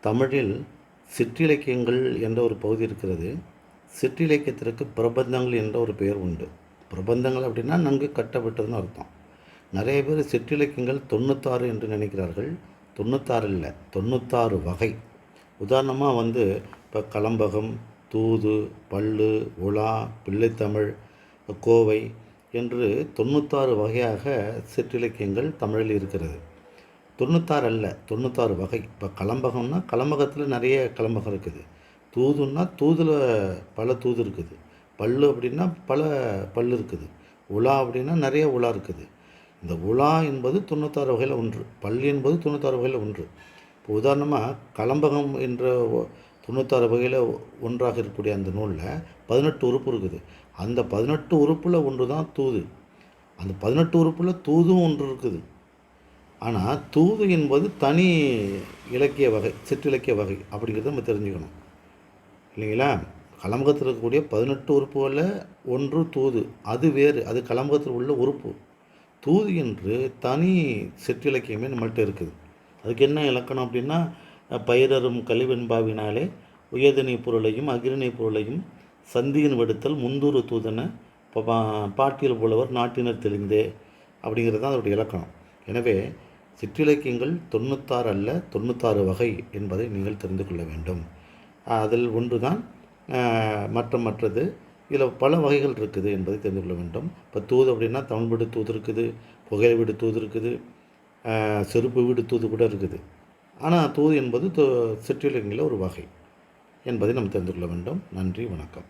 தமிழில் சிற்றிலக்கியங்கள் என்ற ஒரு பகுதி இருக்கிறது. சிற்றிலக்கியத்திற்கு பிரபந்தங்கள் என்ற ஒரு பெயர் உண்டு. பிரபந்தங்கள் அப்படின்னா நன்கு கட்டப்பட்டதுன்னு அர்த்தம். நிறைய பேர் சிற்றிலக்கியங்கள் தொண்ணூத்தாறு என்று நினைக்கிறார்கள். தொண்ணூத்தாறு இல்லை தொண்ணூத்தாறு வகை. உதாரணமாக வந்து இப்போ கலம்பகம் தூது பல்லு உலா பிள்ளைத்தமிழ் கோவை என்று தொண்ணூத்தாறு வகையாக சிற்றிலக்கியங்கள் தமிழில் இருக்கிறது. தொண்ணூத்தாறு அல்ல தொண்ணூத்தாறு வகை. இப்போ கலம்பகம்னா கலம்பகத்தில் நிறைய கலம்பகம் இருக்குது. தூதுன்னா தூதில் பல தூது இருக்குது. பல்லு அப்படின்னா பல பல்லு இருக்குது. உலா அப்படின்னா நிறைய உலா இருக்குது. இந்த உலா என்பது தொண்ணூத்தாறு வகையில் ஒன்று. பல் என்பது தொண்ணூத்தாறு வகையில் ஒன்று. இப்போ உதாரணமாக கலம்பகம் என்ற தொண்ணூத்தாறு வகையில் ஒன்றாக இருக்கக்கூடிய அந்த நூலில் பதினெட்டு உறுப்பு இருக்குது. அந்த பதினெட்டு உறுப்பில் ஒன்று தான் தூது. அந்த பதினெட்டு உறுப்பில் தூதும் ஒன்று இருக்குது. ஆனால் தூது என்பது தனி இலக்கிய வகை சிற்றிலக்கிய வகை அப்படிங்கிறத நம்ம தெரிஞ்சுக்கணும். இல்லைங்களா? கலம்பகத்தில் இருக்கக்கூடிய பதினெட்டு உறுப்புகளில் ஒன்று தூது அது வேறு அது கலம்பகத்தில் உள்ள உறுப்பு. தூது என்று தனி சிற்றிலக்கியமே நம்மள்கிட்ட இருக்குது. அதுக்கு என்ன இலக்கணம் அப்படின்னா பயிரரும் கழிவெண்பாவினாலே உயர்திணை பொருளையும் அகிரிணை பொருளையும் சந்தியின் வெடுத்தல் முந்தூறு தூதன பா- பாட்டியல் புலவர் நாட்டினர் தெளிந்தே அப்படிங்கிறது தான் அதோடைய இலக்கணம். எனவே சிற்றிலக்கியங்கள் தொண்ணூத்தாறு அல்ல தொண்ணூத்தாறு வகை என்பதை நீங்கள் தெரிந்து கொள்ள வேண்டும். அதில் ஒன்று தான் மற்ற மற்றது இதில் பல வகைகள் இருக்குது என்பதை தெரிந்து கொள்ள வேண்டும். இப்போ தூது அப்படின்னா தமிழ் வீடு தூது இருக்குது புகை வீடு தூது இருக்குது செருப்பு வீடு தூது கூட இருக்குது. ஆனால் தூது என்பது தொ- சிற்றிலக்கியங்களில் ஒரு வகை என்பதை நாம் தெரிந்து கொள்ள வேண்டும். நன்றி வணக்கம்.